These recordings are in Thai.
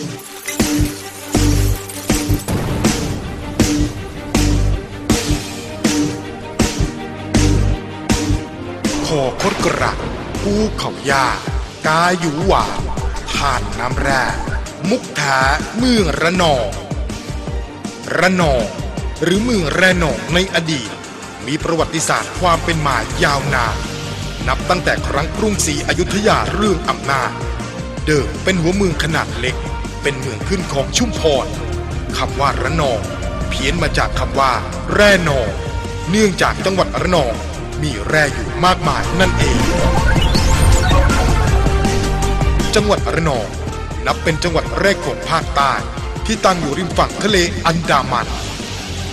คอคดกระภูเขายากาอยู่หวานทานน้ำแร่มุกท้าเมืองระนองระนองหรือเมืองระนองในอดีต มีประวัติศาสตร์ความเป็นมายาวนานนับตั้งแต่ครั้งกรุงศรีอยุธยาเรื่องอำนาจ เดิมเป็นหัวเมืองขนาดเล็ก เป็นเมืองขึ้นของชุมพรคำว่าระนอง เพี้ยนมาจากคำว่า แร่นอง เนื่องจากจังหวัดระนอง มีแร่อยู่มากมายนั่นเอง จังหวัดระนอง นับเป็นจังหวัดแรกของภาคใต้ที่ตั้งอยู่ริมฝั่งทะเลอันดามัน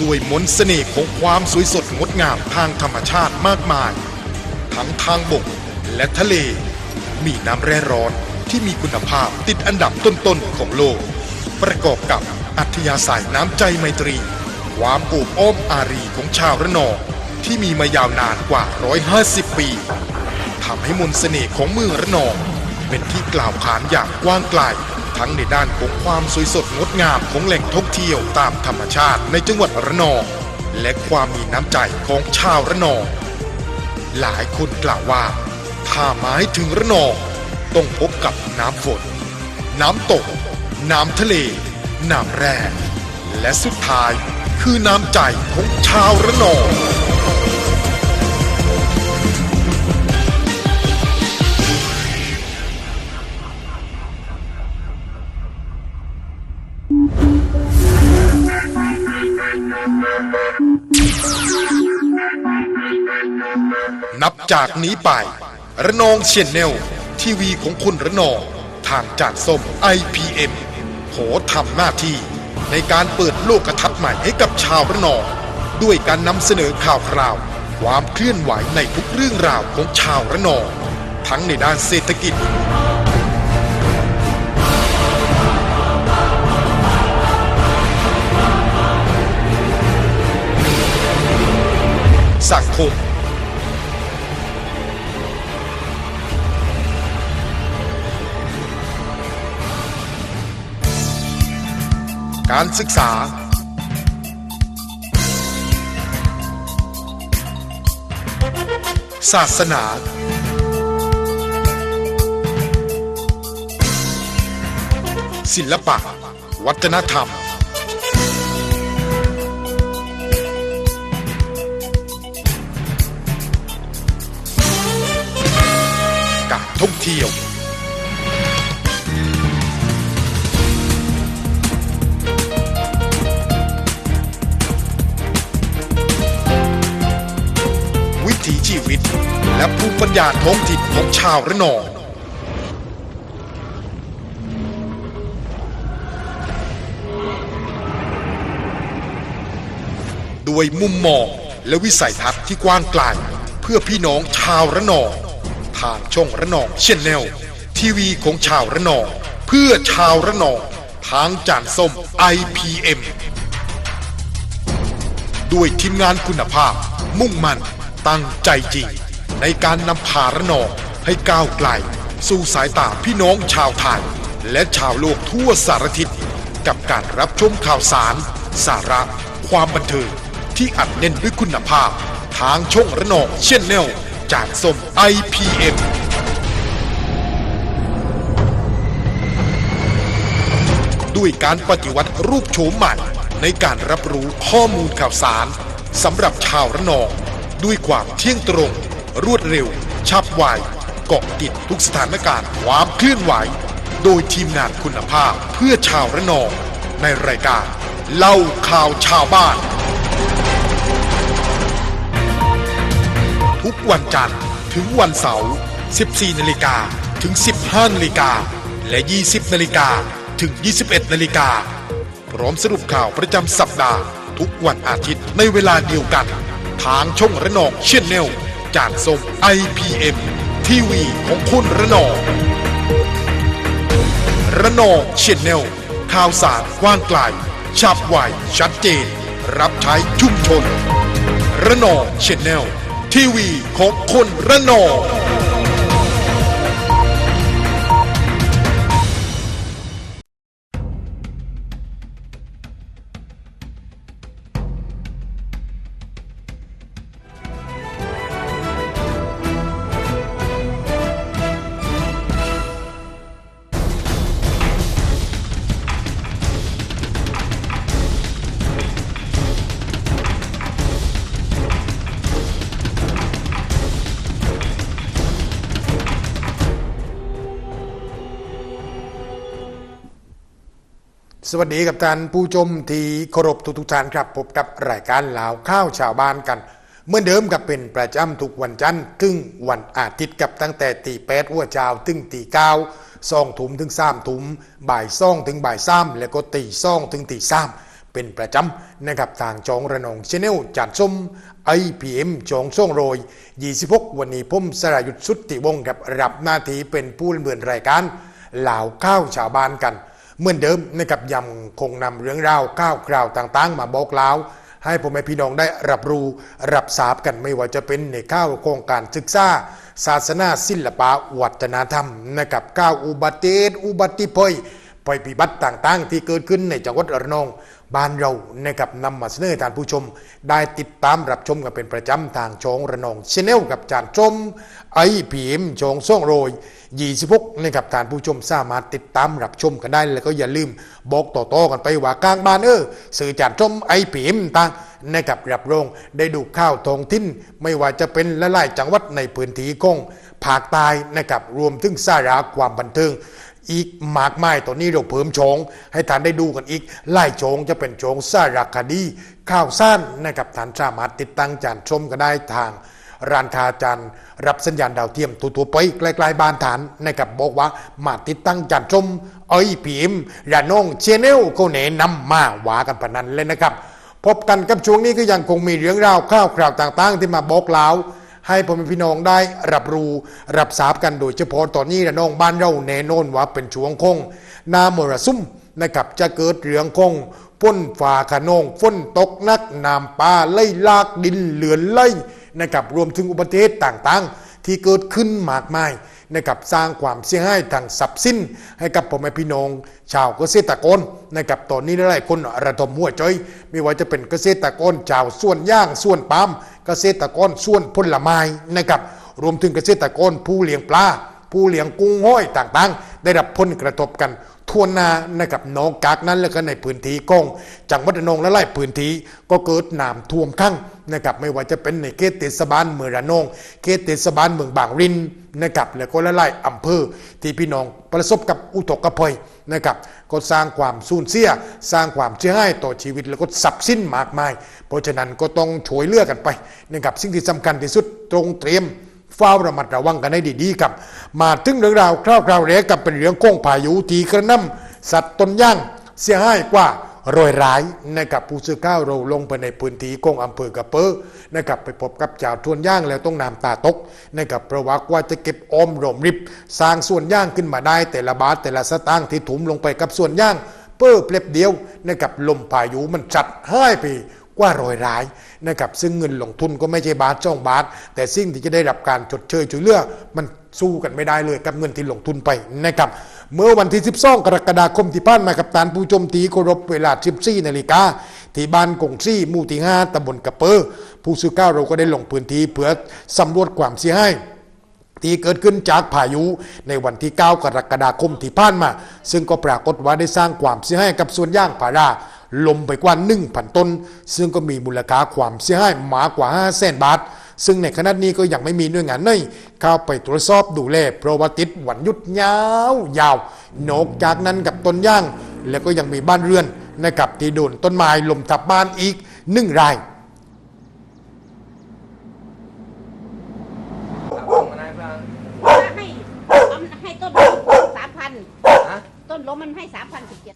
ด้วยมนต์เสน่ห์ของความสวยสดงดงามทางธรรมชาติมากมาย ทั้งทางบกและทะเล มีน้ำแร่ร้อน ที่มีคุณภาพติดอันดับต้นๆของโลก ประกอบกับอัธยาศัยน้ำใจไมตรี ความโอบอ้อมอารีของชาวระนองที่มีมายาวนานกว่า 150 ปีทำให้มนต์เสน่ห์ของเมืองระนอง เป็นที่กล่าวขานอย่างกว้างไกลทั้งในด้านของความสวยสดงดงามของแหล่งท่องเที่ยวตามธรรมชาติในจังหวัดระนอง และความมีน้ำใจของชาวระนอง หลายคนกล่าวว่า ถ้าหมายถึงระนอง ต้องพบกับน้ำฝน น้ำตก น้ำทะเล น้ำแร่และสุดท้ายคือน้ำใจของชาวระนองนับจากนี้ไประนองเชียนเนล ทีวีของคุณระนองทางจานส้ม IPM โหทำหน้าที่ในการเปิดโลกทัศน์ใหม่ให้กับชาวระนอง ด้วยการนำเสนอข่าวคราว ความเคลื่อนไหวในทุกเรื่องราวของชาวระนอง ทั้งในด้านเศรษฐกิจ สังคม การศึกษา ศาสนา ศิลปะ วัฒนธรรม การท่องเที่ยว ญญาท้องถิ่นของชาวระนองด้วยมุมมองและวิสัยทัศน์ที่กว้างไกลเพื่อพี่น้องชาวระนองทางช่องระนองเชนแนลทีวีของชาวระนอง เพื่อชาวระนองทางจานส้ม IPM ด้วยทีมงานคุณภาพมุ่งมั่นตั้งใจจริง ในการนำพาระนองให้ก้าวไกล สู่สายตาพี่น้องชาวไทย และชาวโลกทั่วสารทิศ กับการรับชมข่าวสาร สาระ ความบันเทิงที่อัดเน้นด้วยคุณภาพ ทางช่องระนองเช่นแนลจากสม IPM ด้วยการปฏิวัติรูปโฉมใหม่ ในการรับรู้ข้อมูลข่าวสารสำหรับชาวระนอง ด้วยความเที่ยงตรง รวดเร็ว ฉับไวเกาะติดทุกสถานการณ์ความเคลื่อนไหว โดยทีมงานคุณภาพเพื่อชาวระนอง ในรายการ เล่าข่าวชาวบ้าน ทุกวันจันทร์ถึงวันเสาร์ 14 นาฬิกาถึง 15 นาฬิกา และ 20 นาฬิกาถึง 21 นาฬิกา พร้อมสรุปข่าวประจำสัปดาห์ ทุกวันอาทิตย์ในเวลาเดียวกัน ทางช่องระนองเช่นแนล จานส้ม IPM ทีวีของคุณระนองระนองเชนแนลข่าวสารกว้างไกลฉับไวชัดเจน รับใช้ชุมชนระนองเชนแนลทีวีของคนระนอง สวัสดีกับท่านผู้ชมที่เคารพทุกๆท่านครับพบกับรายการลาวข้าวชาวบ้านกัน เหมื่อนเดิมกับเป็นประจำทุกวันจันทร์ถึงวันอาทิตย์กับตั้งแต่ตีแปดหัวเช้าถึงตีเก้าสองถุมถึงสามถุมบ่ายซ่องถึงบ่ายสามแล้วก็ตีซ่องถึงตีสามเป็นประจำนะครับทางจองระนองชแนลจัดส้มไอพีเอ็มจองส่องโรย 26 วันนี้ผมสรายุทธสุทธิวงศ์กับรับหน้าที่เป็นผู้ดำเนินรายการลาวข้าวชาวบ้านกัน เหมือนเดิมนะครับยังคงนำเรื่องราวก้าวคราวต่างๆ มาบอกเล่าให้พ่อแม่พี่น้องได้รับรู้รับทราบกันไม่ว่าจะเป็นในข้าวโครงการศึกษาศาสนาศิลปะวัฒนธรรมนะครับข้าวอุบัติเหตุอุบัติภัยภัยพิบัติต่างๆ ที่เกิดขึ้นในจังหวัดระนอง บ้านเรานะครับนำมาเสนอท่านผู้ชม ได้ติดตามรับชมกันเป็นประจำทางช่องระนองชแนลกับจานชมไอพีเอ็มช่องส่องโรย26นะครับท่านผู้ชมสามารถติดตามรับชมกันได้ แล้วก็อย่าลืมบอกต่อๆกันไปว่ากลางบ้านเออสื่อจานชมไอพีเอ็มต่างนะครับรับรองได้ดูข้าวทองทิ้น ไม่ว่าจะเป็นละลายจังหวัดในพื้นที่ของภาคใต้นะครับรวมถึงสาระความบันเทิง อีกมากมายตอนนี้เราเพิ่มโฉงให้ท่านได้ดูกันอีกไล่โฉงจะเป็นโฉงสารคดีข่าวสั้นนะครับท่านสามารถติดตั้งจานชมกันได้ทางร้านคาจานรับสัญญาณดาวเทียมตัวๆไปใกล้ๆบ้านฐานนะครับบอกว่ามาติดตั้งจานชมไอพีเอ็มระนองเชนเนลเขาแนะนำมาว่ากันปานนั้นเลยนะครับ พบกันกับช่วงนี้ก็ยังคงมีเรื่องราวข่าวคราวต่างๆ ที่มาบอกเล่า ให้พ่อแม่พี่น้องได้รับรู้รับทราบกันโดยเฉพาะตอนนี้ระนองบ้านเราแน่นอนว่าเป็นช่วงคงน้ามรสุมนะครับจะเกิดเรื่องคงฝนฝ่าขนองฝนตกนักน้ำป่าไล่ลากดินเหลือนไล่นะครับรวมถึงอุบัติเหตุต่างๆ ที่เกิดขึ้นมากมาย นะครับสร้างความเสียหายทางทรัพย์สินให้กับพ่อแม่พี่น้อง ชาวเกษตรกรนะครับตอนนี้หลายคนระดมหัวใจไม่ว่าจะเป็นเกษตรกรชาวส่วนย่างส่วนปาล์มเกษตรกรส่วนผลไม้นะครับรวมถึงเกษตรกรผู้เลี้ยงปลาผู้เลี้ยงกุ้งห้อยต่างๆ ได้รับผลกระทบกันทั่วหนานะครับน้องกากนั้นแล้วก็ในพื้นที่กองจังหวัดนงและไล่พื้นที่ก็เกิดน้ำท่วมขังนะครับไม่ว่าจะเป็นในเขตเทศบาลเมืองระนองเขตเทศบาลเมืองบางรินนะครับแล้วก็ละไล่อำเภอที่พี่น้องประสบกับอุทกภัยนะครับก็สร้างความสูญเสีย สร้างความเสียหายต่อชีวิตแล้วก็ทรัพย์สินมากมาย เพราะฉะนั้นก็ต้องช่วยเลือกันไปนะครับสิ่งที่สำคัญที่สุดตรงเตรียม เฝ้าระมัดระวังกันให้ดีๆครับ มาถึงเรื่องราวคร่าวๆแรกกับเป็นเรื่องของพายุทีกระหน้ำสัตว์ตนย่างเสียหายกว่ารอยร้ายนะครับผู้สื่อข่าวเราลงไปในพื้นที่ของอำเภอกระเปอนะครับไปพบกับจ่าวทวนย่างแล้วต้องน้ำตาตกนะครับเพราะว่ากว่าจะเก็บออมรอมริบ สร้างส่วนย่างขึ้นมาได้ แต่ละบาทแต่ละสตางค์ที่ถุมลงไปกับส่วนย่างเปิ้อเปล็บเดียวนะครับลมพายุมันจัดให้ไป กว่าร้อยรายนะครับซึ่งเงินลงทุนก็ไม่ใช่บาทจ้องบาท แต่สิ่งที่จะได้รับการชดเชยช่วยเหลือมันสู้กันไม่ได้เลยกับเงินที่ลงทุนไปนะครับเมื่อวันที่ 12 กรกฎาคมที่ผ่านมากับตานผู้ชมตีเคารพเวลา 14นาฬิกาที่บ้านกงซี่มู่ที่5ตำบลกระเปอผู้สื่อข่าวเราก็ได้ลงพื้นที่เพื่อสำรวจความเสียหายที่เกิดขึ้นจากพายุในวันที่ 9 กรกฎาคมที่ผ่านมา ซึ่งก็ปรากฏว่าได้สร้างความเสียหายกับสวนยางพารา ลมไปกว่า 1,000 ต้น ซึ่งก็มีมูลค่าความเสียหายมากกว่า 5 0 0 0 0 0บาท ซึ่งในขณะนี้ก็ยังไม่มีหน่วยงานไหนเข้าไปตรวจสอบดูแลเพราะว่าติดวันหยุดยาวยาวนอกจากนั้นกับต้นย่าง แล้วก็ยังมีบ้านเรือนนะครับที่โดนต้นไม้ลมทับบ้านอีกหนึ่งรายเอามานายฟังให้เอาให้ต้นลมสามพันฮะต้นลมมันให้สามพันสิบเจ็ด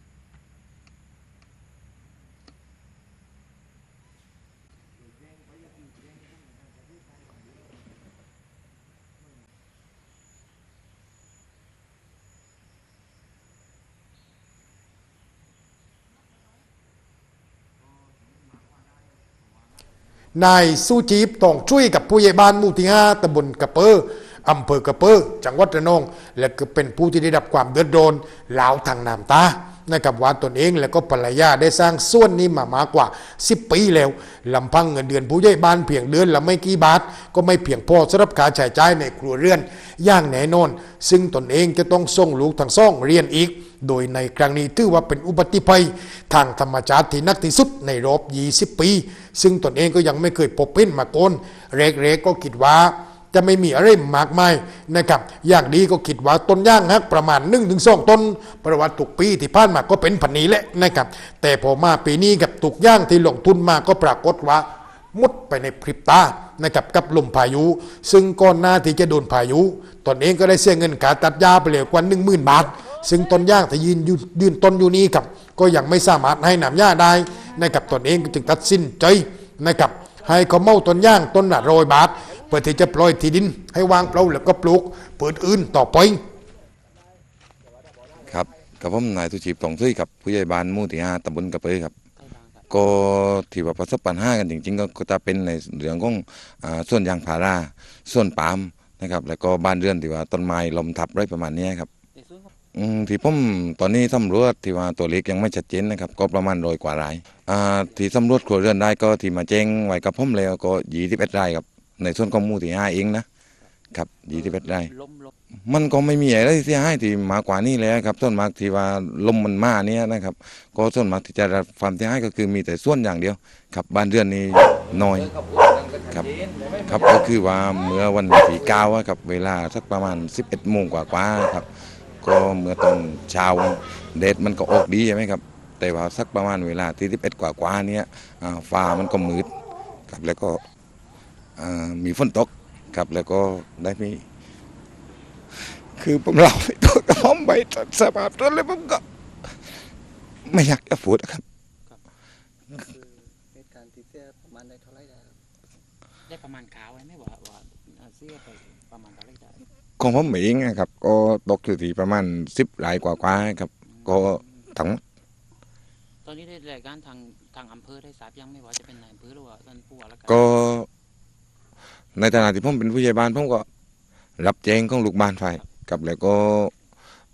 นายสู้จีบต้องช่วยกับผู้ใหญ่บ้านหมู่ที่ห้าตำบลกระเปออำเภอกระเปอจังหวัดระนอง และก็เป็นผู้ที่ได้รับความเดือดร้อนหลาวทางน้ำตานะครับว่าตนเองและก็ภรรยาได้สร้างส่วนนี้มามากกว่า 10 ปีแล้วลำพังเงินเดือนผู้ใหญ่บ้านเพียงเดือนละไม่กี่บาท ก็ไม่เพียงพอสำหรับการใช้จ่ายในครัวเรือน อย่างแน่นอน ซึ่งตนเองจะต้องส่งลูกทั้งสองเรียนอีก โดยในครั้งนี้ถือว่าเป็นอุบัติภัย ทางธรรมชาติที่นักที่สุดในรอบ 20 ปี ซึ่งตนเองก็ยังไม่เคยพบเป็นมาก่อนเร็กๆก็คิดว่าจะไม่มีอะไรมากมายนะครับ อย่างดีก็คิดว่าต้นย่างฮักประมาณ1นถึงสต้น ประวัติทุกปีที่ผ่านมาก็เป็นพันนี้แหละนะครับ แต่พอมาปีนี้กับตุกย่างที่ลงทุนมาก็ปรากฏว่ามุดไปในพริบตานะครับกับลมพายุ ซึ่งก่อนหน้าที่จะโดนพายุ ตนเองก็ได้เสียเงินขาตัดหญ้าไปเลยกว่า1 0,000 บาท ซึ่งต้นย่างที่ยืนยืนต้นอยู่นี้ครับก็ยังไม่สามารถให้น้ำหญ้าได้นะครับตนเองจึงตัดสินใจนะครับให้เขาเมาต้นย่างต้นละร้อยบาทเพื่อที่จะปล่อยที่ดิน ให้วางเปล่าแล้วก็ปลูกพืชอื่นต่อไปครับกับผมนายทุชีพทองซุยกับผู้ใหญ่บ้านมู่ที่ห้าตำบลกระเปยครับก็ที่ว่าประสบปัญหากันจริงๆก็ก็จะเป็นในเรื่องของส่วนยางพาราส่วนปาล์มนะครับแล้วก็บ้านเรือนที่ว่าต้นไม้ลมทับไรประมาณนี้ครับ อืมที่ผมตอนนี้สำรวจที่ว่าตัวเลขยังไม่ชัดเจนนะครับก็ประมาณร้อยกว่ารายอ่าที่สำรวจครัวเรือนได้ก็ที่มาแจ้งไว้กับผมแล้วก็ยี่สิบเอ็ดรายครับในส่วนของหมู่ที่ห้าเองนะครับยี่สิบเอ็ดรายลมลมมันก็ไม่มีอะไรที่เสียหายที่มากกว่านี้เลยครับส่วนมากที่ว่าลมมันมาเนี่ยนะครับ ก็ส่วนมากที่จะรับความเสียหายก็คือมีแต่ส่วนอย่างเดียวครับบ้านเรือนนี่น้อย ครับ ครับก็คือว่าเมื่อวันที่เก้าอะครับเวลาสักประมาณ 11โมงกว่าๆครับ ก็เมื่อตอนเช้าแดดมันก็ออกดีใช่ไหมครับ แต่ว่าสักประมาณเวลาที่11กว่าๆเนี้ยฟ้ามันก็มืดครับแล้วก็มีฝนตกครับแล้วก็ได้มี คือผมเล่าไปตัวกระผมไปสภาพตอนเลยผมก็ ไม่อยากจะพูดอะครับ ของผมเองนะครับ ก็ตกอยู่ที่ประมาณสิบรายกว่าๆครับ ก็ทั้งหมดตอนนี้ได้รายการทางทางอำเภอได้ทราบยังไม่ว่าจะเป็นนายอำเภอหรือว่าท่านผู้ว่าราชการก็ในฐานะที่ผมเป็นผู้ใหญ่บ้านผมก็ รับแจ้งของลูกบ้านไฟกับแล้วก็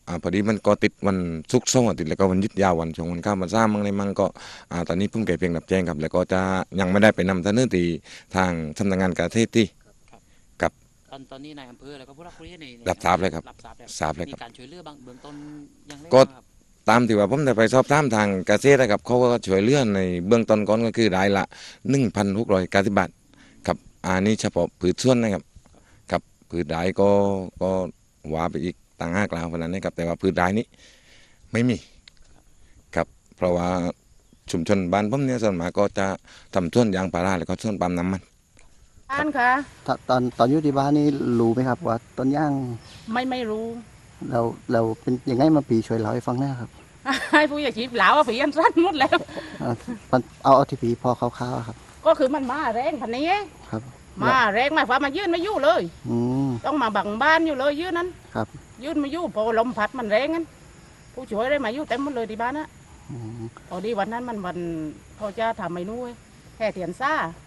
อ่าพอดีมันก็ติดวันศุกร์เสาร์อาทิตย์แล้วก็วันหยุดยาววันช่วงวันข้ามวันซ่ามั่งในมั่งก็อ่าตอนนี้เพิ่งแก่เพียงรับแจ้งครับ แล้วก็จะยังไม่ได้ไปนำเสนอตีทางสำนักงานเกษตรที่ต อนตอนนี้นายอำเภอแล้วก็ผู้รับผู้ใหญ่ในในรับทราบเลยครับรับทราบแล้วทราบเลยครับมีการช่วยเหลือบางเบื้องต้นยังไงก็ บ้างครับตามที่ว่าผมได้ไปสอบถามทางเกษตรนะครับเขาก็ช่วยเหลือในเบื้องต้นก่อนก็คือรายละหนึ่งพันหกร้อยเก้าสิบบาทครับอันนี้เฉพาะผืชส่วนนะครับครับผืชรายก็ก็ว่าไปอีกต่างหากลาวขนาดนี้ครับแต่ว่าผืชรายนี้ไม่มีครับเพราะว่าชุมชนบ้านผมเนี่ยส่วนมากก็จะทำส่วนยางพาราแล้วก็ส่วนปาล์มน้ำมัน อ่านค่ะตอนตอนตอนอยู่ที่บ้านนี่รู้ไหมครับว่าต้นย่างไม่ไม่รู้ เราเราเป็นยังไงมาปีช่วยเราให้ฟังหนะครับให้ผู้ใหญ่ชีพเหลาผีอันสั้นหมดแล้วเอามันเอาเอาที่ปีพอคร่าวๆครับ ก็คือมันมาแรงพันนี้ครับ มาแรงหมายความมายื่นไม่อยู่เลยอืมต้องมาบังบ้านอยู่เลยยื่นนั้นครับ ยื่นไม่อยู่พอลมพัดมันแรงนั้นผู้ช่วยได้มาอยู่เต็มหมดเลยที่บ้านนะอืมพอดีวันนั้นมันวันเขาจะทำเมนูไว้แค่เทียนซ่าครับ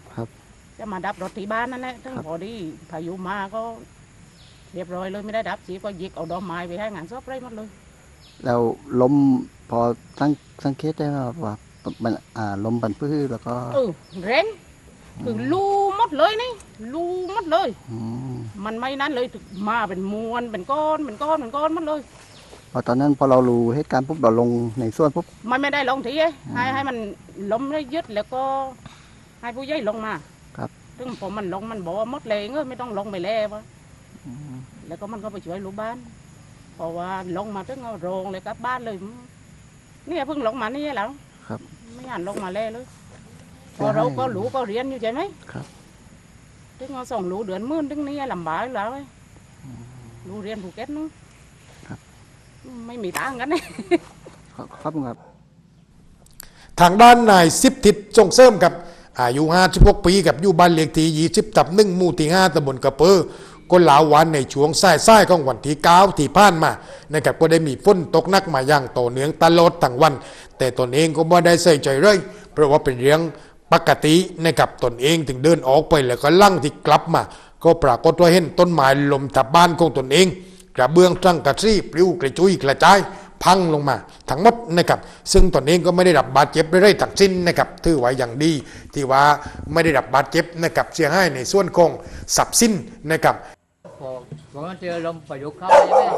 จะมาดับรถที่บ้านนั่นแหละทั้งครับพอดีพายุมาก็เรียบร้อยเลยไม่ได้ดับชีก็หยิกเอาดอกไม้ไปให้งานซอบไรหมดเลย แล้วลมพอสังสังเกตได้ไหมครับว่ามันอ่าลมบันพื้แล้วก็เออแรงคือรูหมดเลยนี่รูหมดเลยอืมมันไม่นั้นเลยมาเป็นมวลเป็นก้อนเป็นก้อนเป็นก้อนหมดเลยพอตอนนั้นพอเรารู้เหตุการณ์ปุ๊บเราลงในส่วนปุ๊บมันไม่ได้ลงทีเอ้ยให้ให้มันล้มแล้วยึดแล้วก็ให้ผู้ใหญ่ลงมา ครับซึ่งผมมันลงมันบอกว่าหมดแรงเอ้ยไม่ต้องลงไปแล้ววะอืมแล้วก็มันก็ไปช่วยลูกบ้านเพราะว่าลงมาถึงเอาโรงเลยกลับบ้านเลยเนี่ยเพิ่งลงมานี่แล้วครับ ไม่อ่านลงมาแล้วเลยพอเราก็หลูก็เรียนอยู่ใช่ไหมครับถึงเอาส่งหลูเดือนมื่นถึงนี่ลำบากแล้วเว้ยหลูเรียนภูเก็ตนู้นครับไม่มีตังค์กันเนี่ยครับครับครับทางด้านนายสิบทิศส่งเสริมกับ อายุ56ปีกับอยู่บ้านเลขที่20ตับหนึ่งหมู่ที่5ตำบลกระเปอก็ลาววันในช่วงสายๆของวันที่9ที่ผ่านมานะครับก็ได้มีฝนตกหนักมาอย่างต่อเนื่องตลอดทั้งวัน แต่ตนเองก็ไม่ได้ใส่ใจเลยเพราะว่าเป็นเรื่องปกตินะครับตนเองถึงเดินออกไปแล้วก็ลั่งที่กลับมา ก็ปรากฏว่าเห็นต้นไม้ลมทับบ้านของตนเอง กระเบื้องตั้งกระซี่ปลิวกระจุยกระจาย พังลงมา ทั้งหมดนะครับ ซึ่งตนเองก็ไม่ได้รับบาดเจ็บใดๆทั้งสิ้นนะครับถือว่าอย่างดี ที่ว่าไม่ได้รับบาดเจ็บนะครับเสียหายในส่วนของทรัพย์สินนะครับพอพอมันเจอลมพายุเข้าใช่ไหม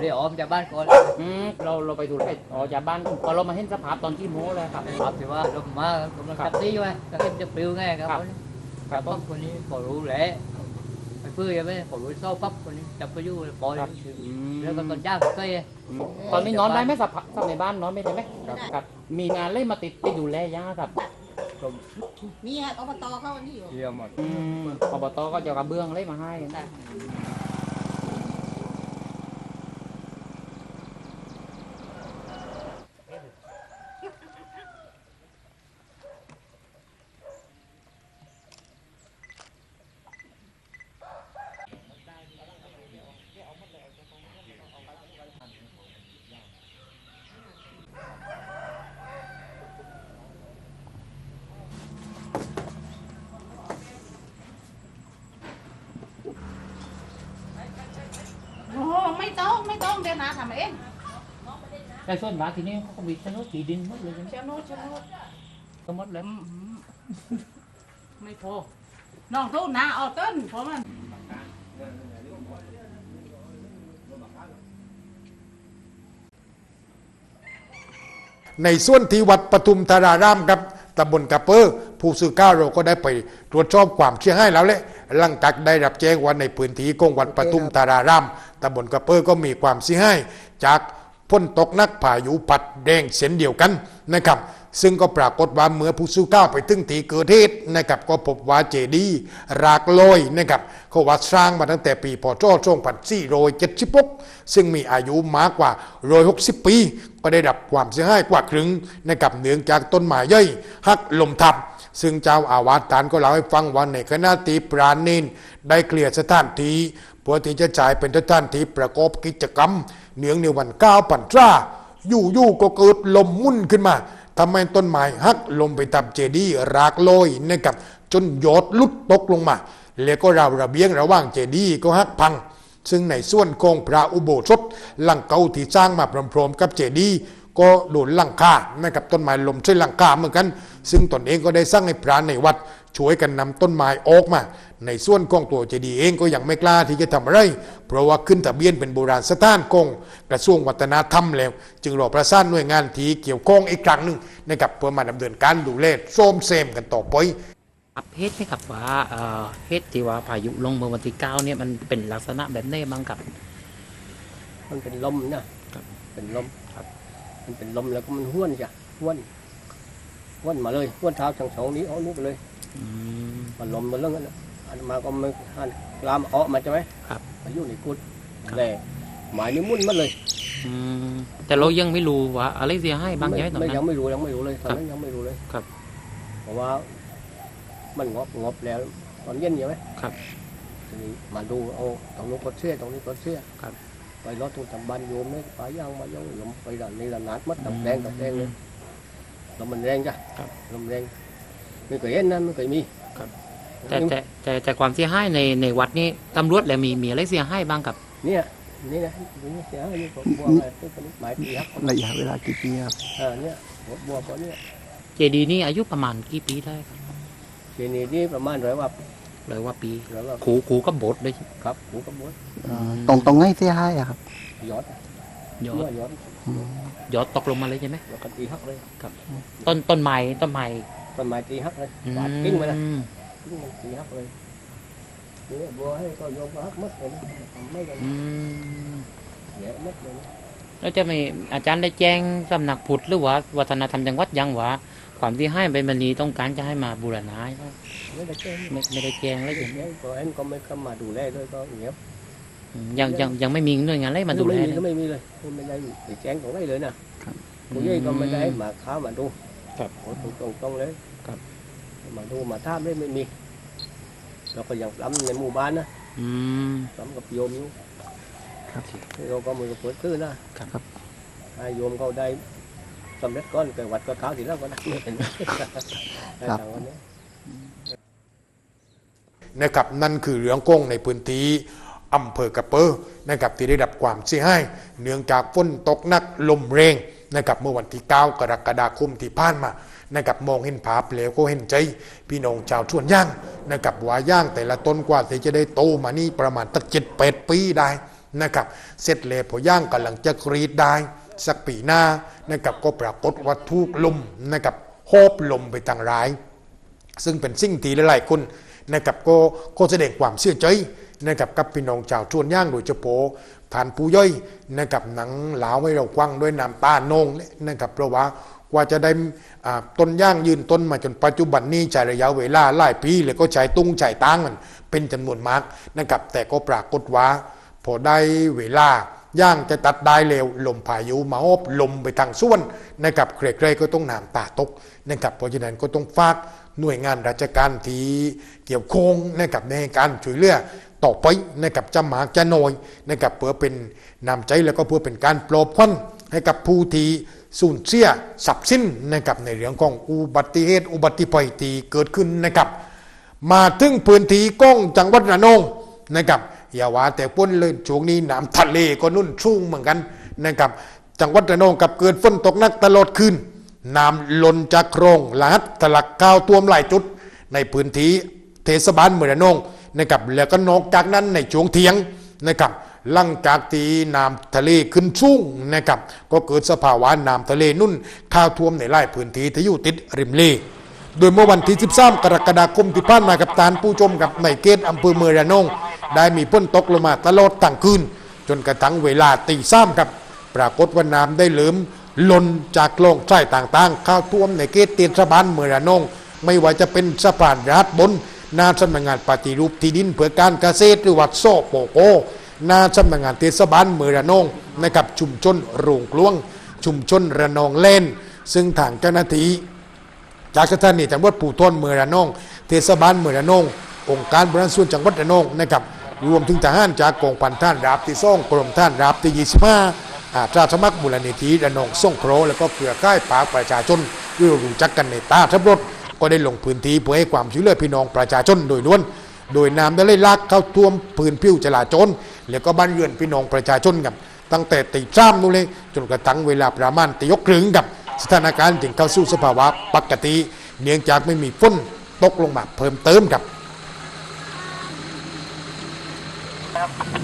เรียกออมจากบ้านก่อนอืมเราเราไปดูไอ้ออกจากบ้านพอเรามาเห็นสภาพตอนกี่โมงเลยครับครับที่ว่าลมมาลมมันขับตีไว้ตะเข็บจะปลิวไงครับครับครับปั๊บคนนี้พอรู้แหละไป เพื่อใช่ไหมพอรู้เศร้าปั๊บคนนี้จับไปอยู่ปล่อยแล้วก็ตอนเช้าก็ยตอนนี้นอนได้ไหมสภาพสภาพในบ้านนอนไม่ได้ไหมครับมีงานเล่มาติดไปดูแลย่าครับมีฮะอบตเข้าอันนี้อยู่เยี่ยมหมดอืมอบตก็จะกระเบื้องเล่มาให้ โอ้โหไม่ต้องไม่ต้องเดี๋ยวนาทำเองแต่ส่วนมากที่นี่เขาก็มีโฉนดที่ดินหมดเลยใช่ไหมเชนโนดเชนโนดทั้งหมดเลยอืมไม่พอน้องทุนนาเอาต้นเพราะมันในส่วนที่วัดปทุมธารารามครับตำบลกระเปอร์ผู้สื่อข่าวเราก็ได้ไปตรวจสอบความเชื่อให้แล้วแหละหลังจากได้รับแจ้งว่าในพื้นที่ของวัดปทุมธารารามตำบลกระเปอร์ก็มีความเสียหาย จากพ้นตกนักพายุพัดแดงเส้นเดียวกันนะครับซึ่งก็ปรากฏว่าเมื่อผู้สื่อข่าวไปถึงทีเกิดเหตุนะครับก็พบว่าเจดีย์รากลอยนะครับเขาว่าสร้างมาตั้งแต่ปีพศ2476ซึ่งมีอายุมากกว่า160ปี ก็ได้รับความเสียหายกว่าครึ่งนะครับเนื่องจากต้นไม้ย่อยหักลมทับ ซึ่งเจ้าอาวาสฐานก็เล่าให้ฟังว่าในขณะที่ปราณเนได้เคลียร์สถานที่เพื่อที่จะจ่ายเป็นสถานที่ประกอบกิจกรรม เนืองในวันก้าวปันตราอยู่ๆก็เกิดลมมุ่นขึ้นมาทำให้ต้นไม้หักลงไปทับเจดีย์รากลอยนะครับจนยอดลุดตกลงมา แล้วก็ราวระเบียงระหว่างเจดีย์ก็หักพัง ซึ่งในส่วนของพระอุโบสถหลังเก่าที่สร้างมาพร้อมๆกับเจดีย์ ก็โดนหลังคานะครับต้นไม้ลมช่วยหลังคาเหมือนกัน ซึ่งตนเองก็ได้สร้างให้พระในวัด ช่วยกันนำต้นไม้ออกมา ในส่วนของตัวเจดีย์เองก็ยังไม่กล้าที่จะทำอะไร เพราะว่าขึ้นทะเบียนเป็นโบราณสถานกงกระทรวงวัฒนธรรมแล้ว จึงรอประสานหน่วยงานที่เกี่ยวข้องอีกครั้งหนึ่งนะครับเพื่อมาดำเนินการดูแลโซมเซมกันต่อไปอัปเดตไหมครับว่าเอ่อเหตุที่ว่าพายุลงเมื่อวันที่เก้าเนี่ยมันเป็นลักษณะแบบไหนบ้างครับ มันเป็นลมนะครับเป็นลมครับ มันเป็นลมแล้วก็มันห้วนจ้ะห้วนห้วนมาเลยห้วนเท้าทางสองนี้เอานู้นไปเลยอืมมันลมมันเรื่องนั้นน่ะอันมาก็ไม่หันกลามเอามาใช่ไหมครับมาอยู่ในกุดแหล่หมายนี้มุ่นมันเลยอืมแต่เรายังไม่รู้ว่า อะไรเสียให้บ้างไม่ใช่ไหมตอนไม่นั้ยังนไม่รู้ยังไม่รู้เลยตอนนั้นครับยังไม่รู้เลยครับเพราะว่า มันงบงบแล้วตอนเย็นใช่ไหมครับทีนี้มาดูเอาตรงนู้นกดเสียตรงนี้กดเสียครับ ไปรถตรงทำบันโยมเนี่ยไปย่างมาย่างลมไปดันนี่ละนัดมัดตับแดงตับแดงเลยลมมันแรงจ้ะครับลมแรงไม่เคยเห็นนะไม่เคยมีครับแต่แต่แต่แต่ความเสียหายในในวัดนี่ตำรวจแล้วมีมีอะไรเสียหายบ้างครับ เนี่ยนี่นะนี่เสียหายนี่ผมบัวอะไรที่คนนี้หมายปีครับระยะเวลากี่ปีครับอ่าเนี่ยบัวบัวตัวเนี้ยเจดีย์นี่อายุประมาณกี่ปีได้ครับทีนี้นี่ประมาณร้อยว่า เลยว่าปีร้อยว่าขูขูก็โบดเลยครับหูกับบัวเอ่อตรงตรงไหนเสียหายอะครับยอดยอเมื่ดอยอดอืมยอดตกลงมาเลยใช่ไหมยอดกันตีหักเลยต้นต้นไม้ต้นไม้ต้นไม้ตีหักเลยอืบาดกิ้งไปเลยมกิ้งมันตีหักเลยนี่บัวให้ก็โยมก็หักมัดเลยนะไม่กันอืมแย่มัดเลยนะแล้วจะมีอาจารย์ได้แจ้งสำนักพุทธหรือว่าวัฒนธรรมจังหวัดยังว่า ความที่ให้เป็นบันนี้ต้องการจะให้มาบูรณะไม่ได้แจ้งไม่ไม่ได้แจ้งแล้วไม่ใช่ไหมได้ก็เอ็นก็ไม่เข้ามาดูแลด้วยก็เงียบอืมยังยังยังไม่มีหน่วยงานอะไรมาดูแลไม่มีเลยก็ไม่มีเลยไม่ได้ไปแจ้งตรงไหนเลยนะผู้ใหญ่ก็ไม่ได้มาเข้ามาดูครับโอ้ตรงตรงตรงๆเลยครับมาดูมาท่ามเลยไม่มีเราก็ยังล้ำในหมู่บ้านนะอืมล้ำกับโยมอยู่ครับเราก็มือกับเปิดขึ้นนะครับให้โยมเขาได้ สำเร็จก้อนเกิดวัดก็เท้าทีแล้วก็ได้เห็นไหมครับทางวันนี้นะครับนั่นคือเรื่องกงในพื้นที่อำเภอกระเปอนะครับที่ได้รับความเสียหายเนื่องจากฝนตกหนักลมแรงนะครับเมื่อวันที่ 9 กรกฎาคมที่ผ่านมานะครับมองเห็นภาพแล้วก็เห็นใจ พี่น้องชาวชวนย่างนะครับว่าย่างแต่ละต้นกว่าที่จะได้โตมานี่ประมาณตั้งเจ็ดแปดปีได้นะครับเสร็จแล้วพอย่างกำลังจะกรีดได้ สักปีหน้านะครับก็ปรากฏว่าถูกลมนะครับโฮบลมไปทางร้าย ซึ่งเป็นสิ่งที่หลายๆคนนะครับก็ก็แสดงความเสียใจนะครับกับพี่น้องชาวชวนย่างโดยเฉพาะผ่านผู้ย่อยนะครับหนังหลาวให้เราควังด้วยน้ำตาโนงนะครับเพราะว่ากว่าจะได้ต้นย่างยืนต้นมาจนปัจจุบันนี้ใช้ระยะเวลาหลายปีแล้วก็ใช้ตุ้งใช้ตังมันเป็นจำนวนมากนะครับแต่ก็ปรากฏว่าพอได้เวลา ย่างจะตัดได้เร็วลมพายุมาอบลมไปทางส่วนนะครับใครๆก็ต้องน้ำตาตกนะครับเพราะฉะนั้นก็ต้องฝากหน่วยงานราชการที่เกี่ยวข้องนะครับในการช่วยเหลือต่อไปนะครับจะมากจะน้อยนะครับเพื่อเป็นนำใจแล้วก็เพื่อเป็นการปลอบขวัญให้กับผู้ที่สูญเสียทรัพย์สินนะครับในเรื่องของอุบัติเหตุอุบัติภัยที่เกิดขึ้นนะครับ มาถึงพื้นที่ก้องจังหวัดระนองนะครับ อย่าว่าแต่พ้นเลยช่วงนี้น้ำทะเลก็นุ่นชุ่งเหมือนกันนะครับ จังหวัดระนองกับเกิดฝนตกหนักตลอดคืนน้ำล้นจากโครงลาดทะลักก้าวท่วมหลายจุด ในพื้นที่เทศบาลเมืองระนองนะครับแล้วก็นอกจากนั้นในช่วงเที่ยงนะครับหลังจากที่น้ำทะเลขึ้นสูงนะครับก็เกิดสภาวะน้ำทะเลนุ่นข้าวท่วมในหลายพื้นที่ที่อยู่ติดริมเลโดยเมื่อวันที่ 13 กรกฎาคมที่ผ่านมากับตานผู้ชมกับในเกตอำเภอเมืองระนอง ได้มีฝนตกลงมาตลอดทั้งคืน จนกระทั่งเวลาตีสามครับ ปรากฏว่าน้ำได้เหลิมล้นจากโลงใต้ต่างๆเข้าท่วมในเกตเตียนสะบานเมืองระนอง ไม่ว่าจะเป็นสะพานรัฐบนนาสำนักงานปฏิรูปที่ดินเพื่อการเกษตรหรือวัดโซโปโกนาสำนักงานเทศบาลเมืองระนองนะครับชุมชนโรงกลวง ชุมชนระนองเล่น ซึ่งทางเจ้าหน้าที่จากสถานีจังหวัดปู่ต้นเมืองระนอง เทศบาลเมืองระนอง องค์การบริหารส่วนจังหวัดระนองนะครับ รวมถึงทหารจากกองพันท่านราบที่ส่งกรมท่านราบที่25อาตราสมัครมูลนิธิระนองส่งโครแล้วก็เครือข่ายปากประชาชนที่เรารู้จักกันในตาทับรถก็ได้ลงพื้นที่เพื่อให้ความช่วยเหลือพี่น้องประชาชนโดยล้วน โดยน้ำได้ไลหลากเข้าท่วมพื้นผิวจราจรแล้วก็บ้านเรือนพี่น้องประชาชนกับตั้งแต่ตีสามนู่นเลยจนกระทั่งเวลาประมาณตียกครึ่งกับสถานการณ์จึงเข้าสู่สภาวะปกติ เนื่องจากไม่มีฝนตกลงมาเพิ่มเติมกับ ครับ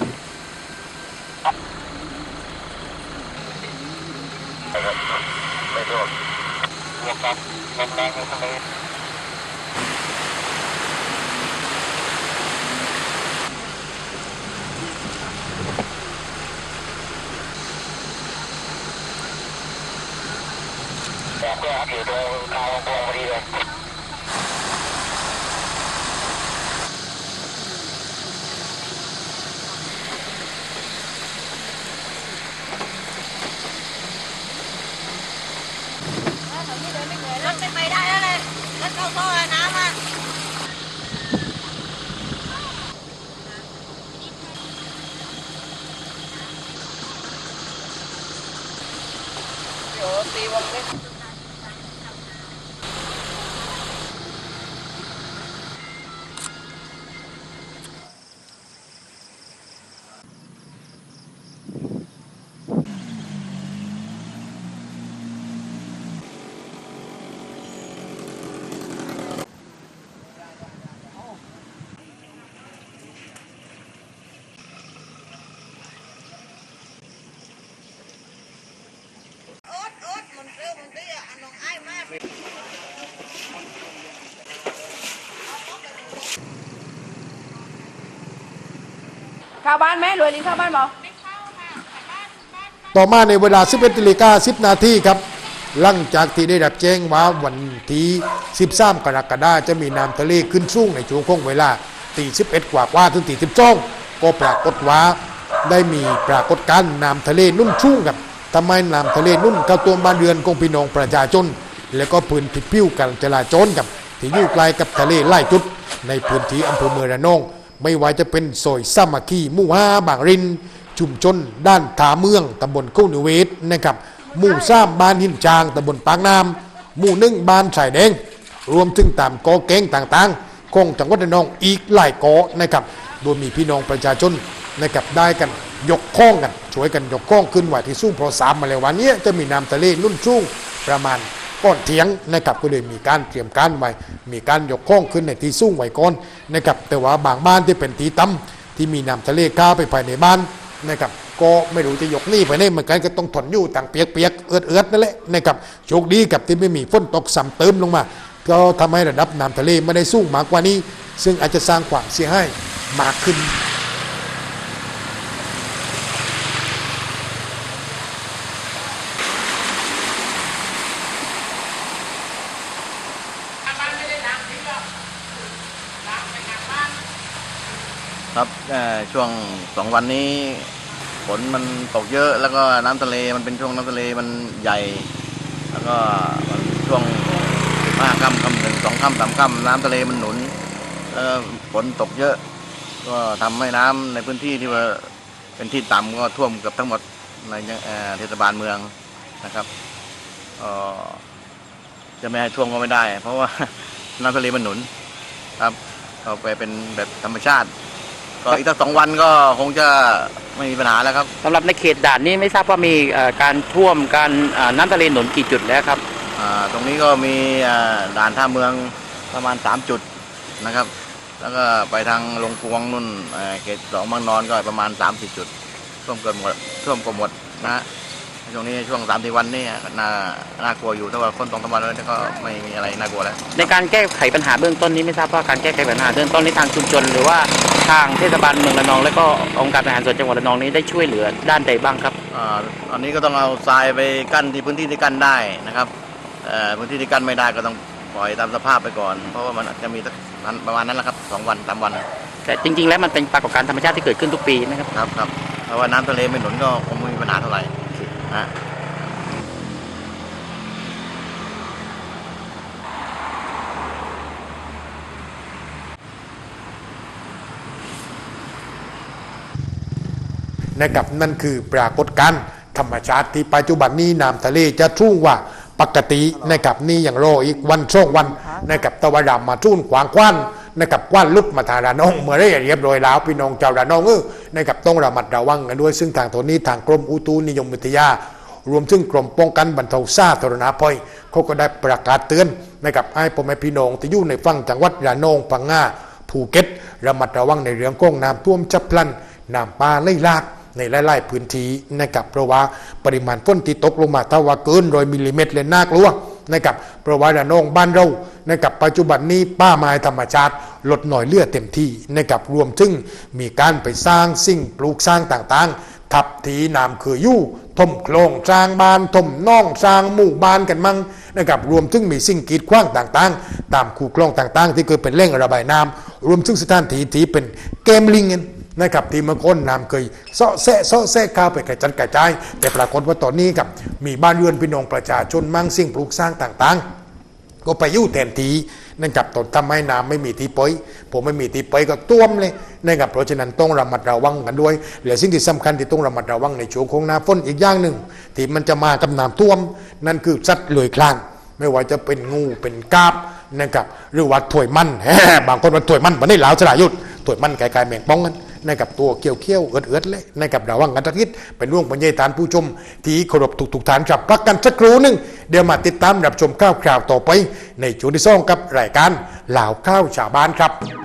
รถไม่ไปได้แล้วเลยรถเข้าท่อน้ำอะ โอ๊ตโอ๊ตมัน เปรี้ยวมันเปรี้ยวอันน้องไอ้มากเข้าบ้านไหมรวยลินเข้าบ้านบ่ต่อมาในเวลา 11นาฬิกา10 นาทีครับ หลังจากที่ได้รับแจ้งว่าวันที่ 13 กรกฎาคมจะมีน้ำทะเลขึ้นสูงในช่วงของเวลาตี11 กว่ากว่าถึงตี12ก็ปรากฏว่าได้มีปรากฏการณ์น้ำทะเลนุ่นสูงครับ ทำให้น้ำทะเลนุ่นเข้าตัวบ้านเรือนของพี่น้องประชาชน และก็พื้นผิดผิวการจราจรกับที่อยู่ไกลกับทะเลไล่จุด ในพื้นที่อำเภอเมืองระนอง ไม่ว่าจะเป็นซอยสามัคคีมู่ห้าบางริน ชุมชน ด้านถาเมืองตำบลโคกนิเวศนะครับหมู่สามบ้านหินจางตำบลปากน้ำหมู่หนึ่งบ้านชายแดง รวมถึงตามกอเก้งต่างๆของจังหวัดระนองอีกหลายกอนะครับโดยมีพี่น้องประชาชนนะครับได้กัน ยกข้องกัน ช่วยกันยกข้องขึ้นไหวที่สู้เพราะสามมาแล้ววันนี้จะมีน้ำทะเลนุ่นสูงประมาณก้อนเถียงนะครับก็เลยมีการเตรียมการไว้ มีการยกข้องขึ้นในที่สูงไว้ก่อนนะครับแต่ว่าบางบ้านที่เป็นที่ต่ำที่มีน้ำทะเลก้าไปภายในบ้านนะครับก็ไม่รู้จะยกนี้ไปไหนเหมือนกันก็ต้องทนอยู่ต่างเปียกๆเอื้อดๆนั่นแหละนะครับโชคดีกับที่ไม่มีฝนตกซ้ำเติมลงมา ก็ทำให้ระดับน้ำทะเลไม่ได้สูงมากกว่านี้ ซึ่งอาจจะสร้างความเสียหายมากขึ้น ครับช่วงสองวันนี้ฝนมันตกเยอะ แล้วก็น้ำทะเลมันเป็นช่วงน้ำทะเลมันใหญ่ แล้วก็มันช่วงสิบห้าค่ำค่ำหนึ่งสองค่ำสามค่ำน้ำทะเลมันหนุนแล้วฝนตกเยอะ ก็ทำให้น้ำในพื้นที่ที่ว่าเป็นที่ต่ำก็ท่วมเกือบทั้งหมดในเทศบาลเมืองนะครับจะไม่ให้ท่วมก็ไม่ได้ เพราะว่าน้ำทะเลมันหนุนครับเอาไปเป็นแบบธรรมชาติ ก็อีกสักสองวันก็คงจะไม่มีปัญหาแล้วครับสำหรับในเขตด่านนี้ไม่ทราบว่ามีเอ่อการท่วมการเอ่อน้ำทะเลหนุนกี่จุดแล้วครับ อ่าตรงนี้ก็มีอ่าด่านท่าเมืองประมาณ 3 จุดนะครับ แล้วก็ไปทางลงพวงนุ่นเอ่อเขตสองบางนอนก็ประมาณ3 4จุดท่วมเกินหมดท่วมกว่าหมดนะฮะ ช่วงนี้ช่วงสามสี่วันนี่น่าน่ากลัวอยู่ถ้าว่าคนตรงตะวันแล้วก็ไม่มีอะไรน่ากลัวแล้ว ในการแก้ไขปัญหาเบื้องต้นนี้ไม่ทราบว่าการแก้ไขปัญหาเบื้องต้นนี้ทางชุมชน หรือว่าทางเทศบาลเมืองระนอง และก็องค์การบริหารส่วนจังหวัดระนองนี้ได้ช่วยเหลือด้านใดบ้างครับอ่าตอนนี้ก็ต้องเอาทรายไปกั้นที่พื้นที่ที่กั้นได้นะครับเอ่อพื้นที่ที่กั้นไม่ได้ก็ต้องปล่อยตามสภาพไปก่อน เพราะว่ามันอาจจะมีสักนั้นประมาณนั้นแหละครับสองวันสามวันแต่จริง ๆ แล้วมันเป็นปรากฏการณ์ธรรมชาติที่เกิดขึ้นทุกปีนะครับครับครับเพราะว่าน้ำทะเลไม่หนุนก็คงไม่มีปัญหาเท่าไหร่ นะนะครับนั่นคือปรากฏการณ์ธรรมชาติที่ปัจจุบันนี้น้ำทะเลจะชุ่งว่าปกตินะครับนี่อย่างรออีกวันช่วงวันนะครับตะวันดำมาชุ่นขวางควัน นะครับควันลุดมาทางระนองเมื่อได้เรียบร้อยแล้วพี่น้องชาวระนองเออนะครับต้องระมัดระวังกันด้วย ซึ่งทางตัวนี้ทางกรมอุตุนิยมวิทยา รวมถึงกรมป้องกันบรรเทาสาธารณภัยเขาก็ได้ประกาศเตือนนะครับให้พ่อแม่พี่น้องที่อยู่ในฝั่งจังหวัดระนองพังงาภูเก็ตระมัดระวังในเรื่องของน้ำท่วมฉับพลันน้ำป่าไหลหลากในหลายๆพื้นที่นะครับเพราะว่าปริมาณฝนที่ตกลงมาถ้าว่าเกินร้อยมิลลิเมตรเลยน่ากลัวนะครับเพราะว่าระนองบ้านเรา นะครับปัจจุบันนี้ป้าไม้ธรรมชาติลดหน่อยเลือดเต็มที่นะครับรวมถึงมีการไปสร้างสิ่งปลูกสร้างต่างๆ ทับทีน้ำคืออยู่ถมโครงสร้างบ้านถมน่องสร้างหมู่บ้านกันมั่งนะครับรวมถึงมีสิ่งกีดขว้างต่างๆ ตามคูคลองต่างๆ ที่เคยเป็นแหล่งระบายน้ำรวมถึงสถานที่ที่เป็นเกมลิงนะครับที่เมื่อก่อนน้ำเคยเซาะแซะเซาะแซะข้าวไปกระจัดกระจาย แต่ปรากฏว่าตอนนี้กับมีบ้านเรือนพี่น้องประชาชนมั่งสิ่งปลูกสร้างต่างๆ ก็ไปยู่แทนทีนะครับตนทำให้น้ำไม่มีที่ปอยผมไม่มีที่ปอยก็ต้วมเลยนะครับเพราะฉะนั้นต้องระมัดระวังกันด้วยและสิ่งที่สำคัญที่ต้องระมัดระวังในช่วงของหน้าฝนอีกอย่างหนึ่งที่มันจะมากับน้ำท่วม นั่นคือสัตว์เลื้อยคลานไม่ว่าจะเป็นงูเป็นกาบนะครับหรือว่าถวยมันบางคนว่าถวยมันมันได้หลาวสลายยุดถวยมันไกลๆแมงป้องกัน นะครับตัวเกี่ยวเขี้ยวเอือดเลยนะครับระวังกันทักทิศเป็นร่วงบรรยายฐานผู้ชม ที่เคารพทุกๆฐานครับพักกันสักครู่หนึ่งเดี๋ยวมาติดตามรับชมข่าวคราวต่อไป ในช่วงที่สองกับรายการเหล่าข้าวชาวบ้านครับ